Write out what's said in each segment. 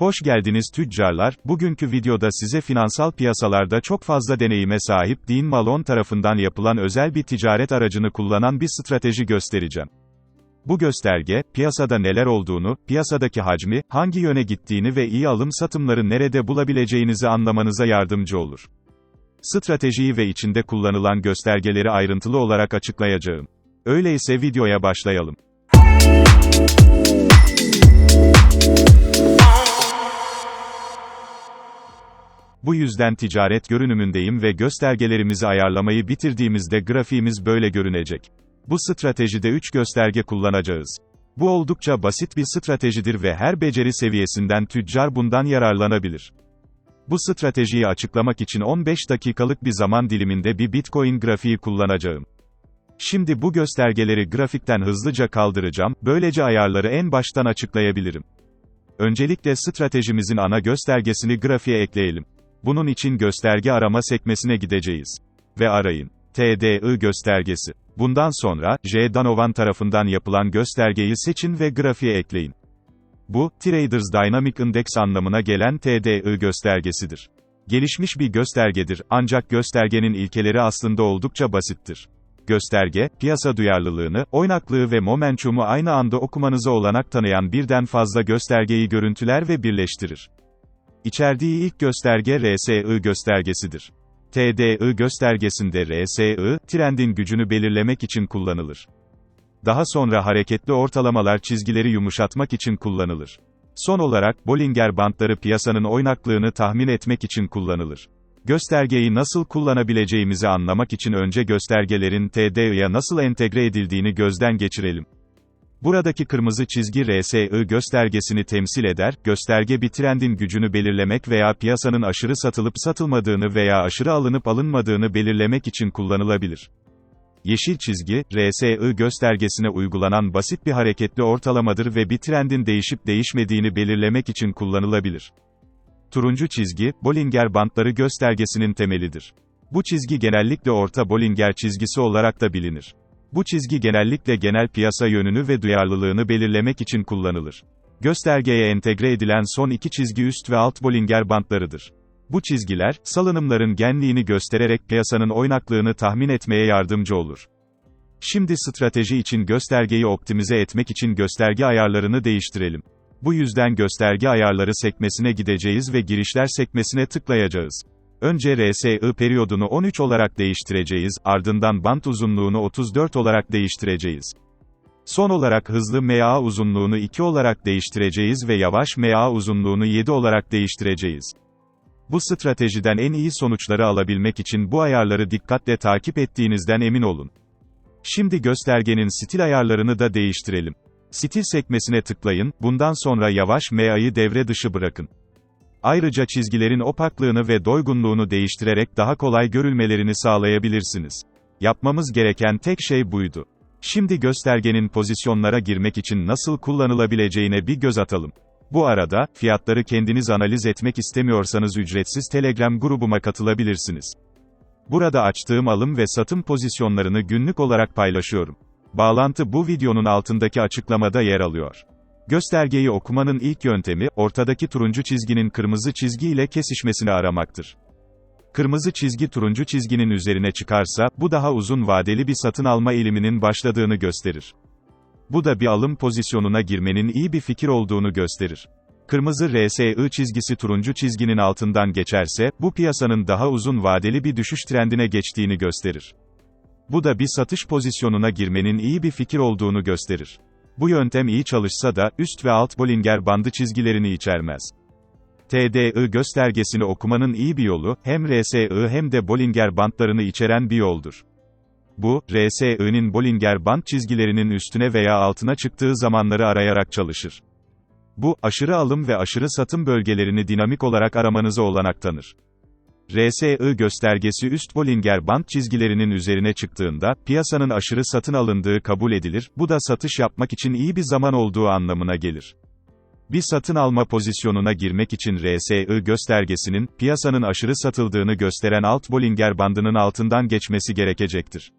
Hoş geldiniz tüccarlar, bugünkü videoda size finansal piyasalarda çok fazla deneyime sahip Dean Malone tarafından yapılan özel bir ticaret aracını kullanan bir strateji göstereceğim. Bu gösterge, piyasada neler olduğunu, piyasadaki hacmi, hangi yöne gittiğini ve iyi alım satımları nerede bulabileceğinizi anlamanıza yardımcı olur. Stratejiyi ve içinde kullanılan göstergeleri ayrıntılı olarak açıklayacağım. Öyleyse videoya başlayalım. Bu yüzden ticaret görünümündeyim ve göstergelerimizi ayarlamayı bitirdiğimizde grafiğimiz böyle görünecek. Bu stratejide 3 gösterge kullanacağız. Bu oldukça basit bir stratejidir ve her beceri seviyesinden tüccar bundan yararlanabilir. Bu stratejiyi açıklamak için 15 dakikalık bir zaman diliminde bir Bitcoin grafiği kullanacağım. Şimdi bu göstergeleri grafikten hızlıca kaldıracağım, böylece ayarları en baştan açıklayabilirim. Öncelikle stratejimizin ana göstergesini grafiğe ekleyelim. Bunun için gösterge arama sekmesine gideceğiz. Ve arayın. TDI göstergesi. Bundan sonra, J. Donovan tarafından yapılan göstergeyi seçin ve grafiğe ekleyin. Bu, Traders Dynamic Index anlamına gelen TDI göstergesidir. Gelişmiş bir göstergedir, ancak göstergenin ilkeleri aslında oldukça basittir. Gösterge, piyasa duyarlılığını, oynaklığı ve momentumu aynı anda okumanıza olanak tanıyan birden fazla göstergeyi görüntüler ve birleştirir. İçerdiği ilk gösterge RSI göstergesidir. TDI göstergesinde RSI, trendin gücünü belirlemek için kullanılır. Daha sonra hareketli ortalamalar çizgileri yumuşatmak için kullanılır. Son olarak, Bollinger Bandları piyasanın oynaklığını tahmin etmek için kullanılır. Göstergeyi nasıl kullanabileceğimizi anlamak için önce göstergelerin TDI'ye nasıl entegre edildiğini gözden geçirelim. Buradaki kırmızı çizgi RSI göstergesini temsil eder, gösterge bir trendin gücünü belirlemek veya piyasanın aşırı satılıp satılmadığını veya aşırı alınıp alınmadığını belirlemek için kullanılabilir. Yeşil çizgi, RSI göstergesine uygulanan basit bir hareketli ortalamadır ve bir trendin değişip değişmediğini belirlemek için kullanılabilir. Turuncu çizgi, Bollinger Bandları göstergesinin temelidir. Bu çizgi genellikle orta Bollinger çizgisi olarak da bilinir. Bu çizgi genellikle genel piyasa yönünü ve duyarlılığını belirlemek için kullanılır. Göstergeye entegre edilen son iki çizgi üst ve alt Bollinger Bandlarıdır. Bu çizgiler, salınımların genliğini göstererek piyasanın oynaklığını tahmin etmeye yardımcı olur. Şimdi strateji için göstergeyi optimize etmek için gösterge ayarlarını değiştirelim. Bu yüzden gösterge ayarları sekmesine gideceğiz ve girişler sekmesine tıklayacağız. Önce RSI periyodunu 13 olarak değiştireceğiz, ardından bant uzunluğunu 34 olarak değiştireceğiz. Son olarak hızlı MA uzunluğunu 2 olarak değiştireceğiz ve yavaş MA uzunluğunu 7 olarak değiştireceğiz. Bu stratejiden en iyi sonuçları alabilmek için bu ayarları dikkatle takip ettiğinizden emin olun. Şimdi göstergenin stil ayarlarını da değiştirelim. Stil sekmesine tıklayın, bundan sonra yavaş MA'yı devre dışı bırakın. Ayrıca çizgilerin opaklığını ve doygunluğunu değiştirerek daha kolay görülmelerini sağlayabilirsiniz. Yapmamız gereken tek şey buydu. Şimdi göstergenin pozisyonlara girmek için nasıl kullanılabileceğine bir göz atalım. Bu arada, fiyatları kendiniz analiz etmek istemiyorsanız ücretsiz Telegram grubuma katılabilirsiniz. Burada açtığım alım ve satım pozisyonlarını günlük olarak paylaşıyorum. Bağlantı bu videonun altındaki açıklamada yer alıyor. Göstergeyi okumanın ilk yöntemi, ortadaki turuncu çizginin kırmızı çizgi ile kesişmesini aramaktır. Kırmızı çizgi turuncu çizginin üzerine çıkarsa, bu daha uzun vadeli bir satın alma eğiliminin başladığını gösterir. Bu da bir alım pozisyonuna girmenin iyi bir fikir olduğunu gösterir. Kırmızı RSI çizgisi turuncu çizginin altından geçerse, bu piyasanın daha uzun vadeli bir düşüş trendine geçtiğini gösterir. Bu da bir satış pozisyonuna girmenin iyi bir fikir olduğunu gösterir. Bu yöntem iyi çalışsa da, üst ve alt Bollinger bandı çizgilerini içermez. TDI göstergesini okumanın iyi bir yolu, hem RSI hem de Bollinger bandlarını içeren bir yoldur. Bu, RSI'nin Bollinger band çizgilerinin üstüne veya altına çıktığı zamanları arayarak çalışır. Bu, aşırı alım ve aşırı satım bölgelerini dinamik olarak aramanıza olanak tanır. RSI göstergesi üst Bollinger band çizgilerinin üzerine çıktığında, piyasanın aşırı satın alındığı kabul edilir, bu da satış yapmak için iyi bir zaman olduğu anlamına gelir. Bir satın alma pozisyonuna girmek için RSI göstergesinin, piyasanın aşırı satıldığını gösteren alt Bollinger bandının altından geçmesi gerekecektir.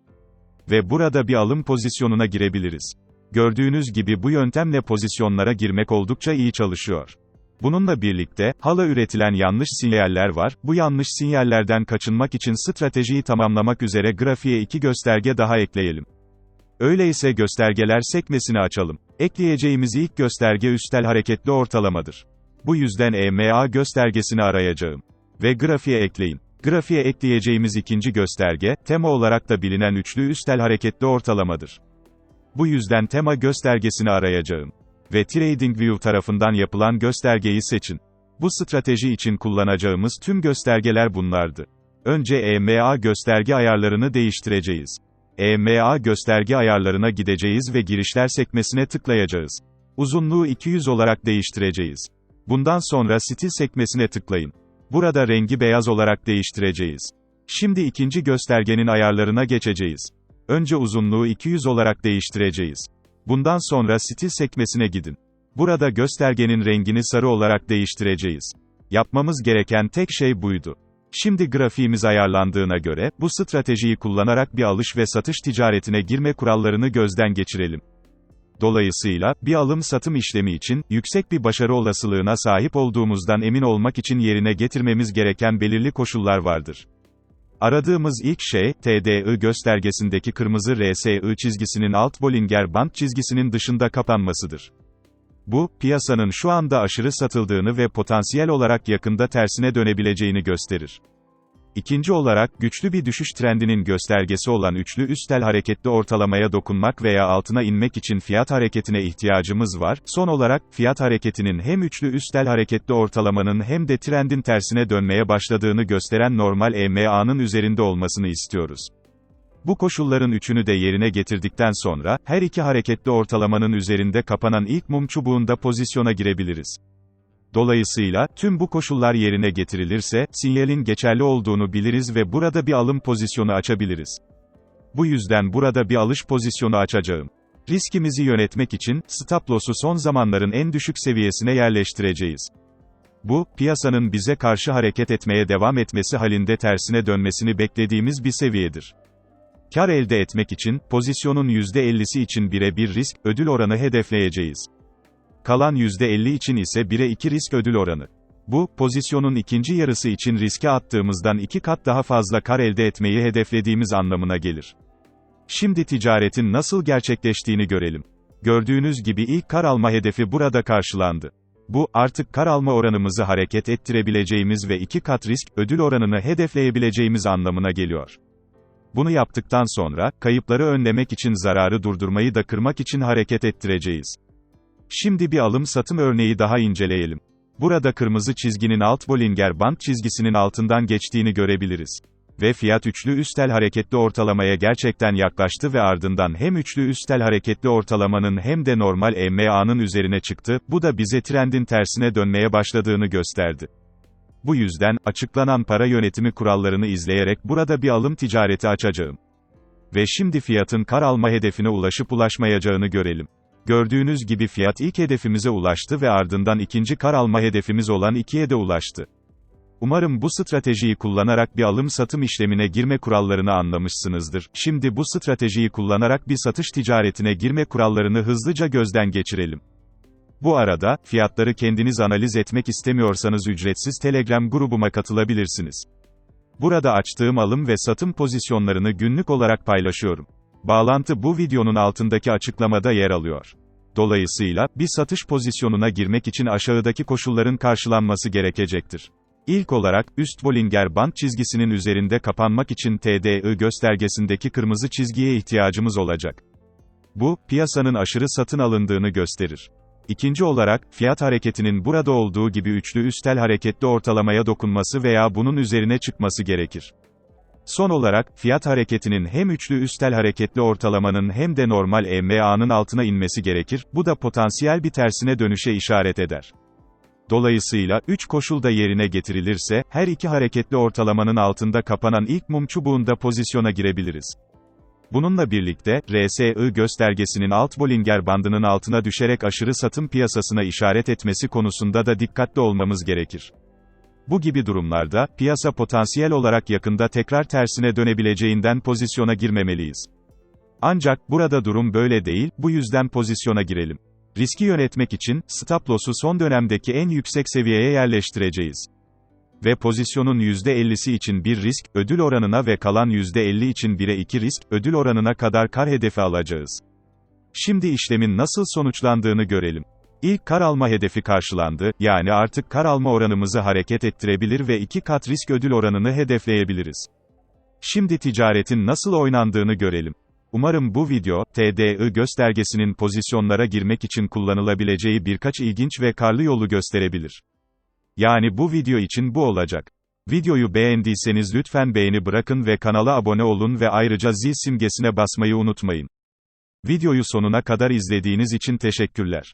Ve burada bir alım pozisyonuna girebiliriz. Gördüğünüz gibi bu yöntemle pozisyonlara girmek oldukça iyi çalışıyor. Bununla birlikte, hala üretilen yanlış sinyaller var, bu yanlış sinyallerden kaçınmak için stratejiyi tamamlamak üzere grafiğe iki gösterge daha ekleyelim. Öyleyse göstergeler sekmesini açalım. Ekleyeceğimiz ilk gösterge üstel hareketli ortalamadır. Bu yüzden EMA göstergesini arayacağım. Ve grafiğe ekleyin. Grafiğe ekleyeceğimiz ikinci gösterge, tema olarak da bilinen üçlü üstel hareketli ortalamadır. Bu yüzden tema göstergesini arayacağım. Ve TradingView tarafından yapılan göstergeyi seçin. Bu strateji için kullanacağımız tüm göstergeler bunlardı. Önce EMA gösterge ayarlarını değiştireceğiz. EMA gösterge ayarlarına gideceğiz ve girişler sekmesine tıklayacağız. Uzunluğu 200 olarak değiştireceğiz. Bundan sonra stil sekmesine tıklayın. Burada rengi beyaz olarak değiştireceğiz. Şimdi ikinci göstergenin ayarlarına geçeceğiz. Önce uzunluğu 200 olarak değiştireceğiz. Bundan sonra stil sekmesine gidin. Burada göstergenin rengini sarı olarak değiştireceğiz. Yapmamız gereken tek şey buydu. Şimdi grafiğimiz ayarlandığına göre, bu stratejiyi kullanarak bir alış ve satış ticaretine girme kurallarını gözden geçirelim. Dolayısıyla, bir alım-satım işlemi için, yüksek bir başarı olasılığına sahip olduğumuzdan emin olmak için yerine getirmemiz gereken belirli koşullar vardır. Aradığımız ilk şey, TDI göstergesindeki kırmızı RSI çizgisinin alt Bollinger Band çizgisinin dışında kapanmasıdır. Bu, piyasanın şu anda aşırı satıldığını ve potansiyel olarak yakında tersine dönebileceğini gösterir. İkinci olarak, güçlü bir düşüş trendinin göstergesi olan üçlü üstel hareketli ortalamaya dokunmak veya altına inmek için fiyat hareketine ihtiyacımız var. Son olarak, fiyat hareketinin hem üçlü üstel hareketli ortalamanın hem de trendin tersine dönmeye başladığını gösteren normal EMA'nın üzerinde olmasını istiyoruz. Bu koşulların üçünü de yerine getirdikten sonra, her iki hareketli ortalamanın üzerinde kapanan ilk mum çubuğunda pozisyona girebiliriz. Dolayısıyla, tüm bu koşullar yerine getirilirse, sinyalin geçerli olduğunu biliriz ve burada bir alım pozisyonu açabiliriz. Bu yüzden burada bir alış pozisyonu açacağım. Riskimizi yönetmek için, stop loss'u son zamanların en düşük seviyesine yerleştireceğiz. Bu, piyasanın bize karşı hareket etmeye devam etmesi halinde tersine dönmesini beklediğimiz bir seviyedir. Kar elde etmek için, pozisyonun %50'si için birebir risk, ödül oranı hedefleyeceğiz. Kalan %50 için ise 1'e 2 risk ödül oranı. Bu, pozisyonun ikinci yarısı için riske attığımızdan iki kat daha fazla kar elde etmeyi hedeflediğimiz anlamına gelir. Şimdi ticaretin nasıl gerçekleştiğini görelim. Gördüğünüz gibi ilk kar alma hedefi burada karşılandı. Bu, artık kar alma oranımızı hareket ettirebileceğimiz ve iki kat risk, ödül oranını hedefleyebileceğimiz anlamına geliyor. Bunu yaptıktan sonra, kayıpları önlemek için zararı durdurmayı da kırmak için hareket ettireceğiz. Şimdi bir alım-satım örneği daha inceleyelim. Burada kırmızı çizginin alt Bollinger Band çizgisinin altından geçtiğini görebiliriz. Ve fiyat üçlü üstel hareketli ortalamaya gerçekten yaklaştı ve ardından hem üçlü üstel hareketli ortalamanın hem de normal EMA'nın üzerine çıktı, bu da bize trendin tersine dönmeye başladığını gösterdi. Bu yüzden, açıklanan para yönetimi kurallarını izleyerek burada bir alım ticareti açacağım. Ve şimdi fiyatın kar alma hedefine ulaşıp ulaşmayacağını görelim. Gördüğünüz gibi fiyat ilk hedefimize ulaştı ve ardından ikinci kar alma hedefimiz olan 2'ye de ulaştı. Umarım bu stratejiyi kullanarak bir alım-satım işlemine girme kurallarını anlamışsınızdır. Şimdi bu stratejiyi kullanarak bir satış ticaretine girme kurallarını hızlıca gözden geçirelim. Bu arada, fiyatları kendiniz analiz etmek istemiyorsanız ücretsiz Telegram grubuma katılabilirsiniz. Burada açtığım alım ve satım pozisyonlarını günlük olarak paylaşıyorum. Bağlantı bu videonun altındaki açıklamada yer alıyor. Dolayısıyla, bir satış pozisyonuna girmek için aşağıdaki koşulların karşılanması gerekecektir. İlk olarak, üst Bollinger Band çizgisinin üzerinde kapanmak için TDI göstergesindeki kırmızı çizgiye ihtiyacımız olacak. Bu, piyasanın aşırı satın alındığını gösterir. İkinci olarak, fiyat hareketinin burada olduğu gibi üçlü üstel hareketli ortalamaya dokunması veya bunun üzerine çıkması gerekir. Son olarak, fiyat hareketinin hem üçlü üstel hareketli ortalamanın hem de normal EMA'nın altına inmesi gerekir, bu da potansiyel bir tersine dönüşe işaret eder. Dolayısıyla, üç koşul da yerine getirilirse, her iki hareketli ortalamanın altında kapanan ilk mum çubuğunda pozisyona girebiliriz. Bununla birlikte, RSI göstergesinin alt Bollinger bandının altına düşerek aşırı satım piyasasına işaret etmesi konusunda da dikkatli olmamız gerekir. Bu gibi durumlarda, piyasa potansiyel olarak yakında tekrar tersine dönebileceğinden pozisyona girmemeliyiz. Ancak, burada durum böyle değil, bu yüzden pozisyona girelim. Riski yönetmek için, stop loss'u son dönemdeki en yüksek seviyeye yerleştireceğiz. Ve pozisyonun %50'si için bir risk, ödül oranına ve kalan %50 için 1'e 2 risk, ödül oranına kadar kar hedefi alacağız. Şimdi işlemin nasıl sonuçlandığını görelim. İlk kar alma hedefi karşılandı, yani artık kar alma oranımızı hareket ettirebilir ve 2 kat risk ödül oranını hedefleyebiliriz. Şimdi ticaretin nasıl oynandığını görelim. Umarım bu video, TDI göstergesinin pozisyonlara girmek için kullanılabileceği birkaç ilginç ve karlı yolu gösterebilir. Yani bu video için bu olacak. Videoyu beğendiyseniz lütfen beğeni bırakın ve kanala abone olun ve ayrıca zil simgesine basmayı unutmayın. Videoyu sonuna kadar izlediğiniz için teşekkürler.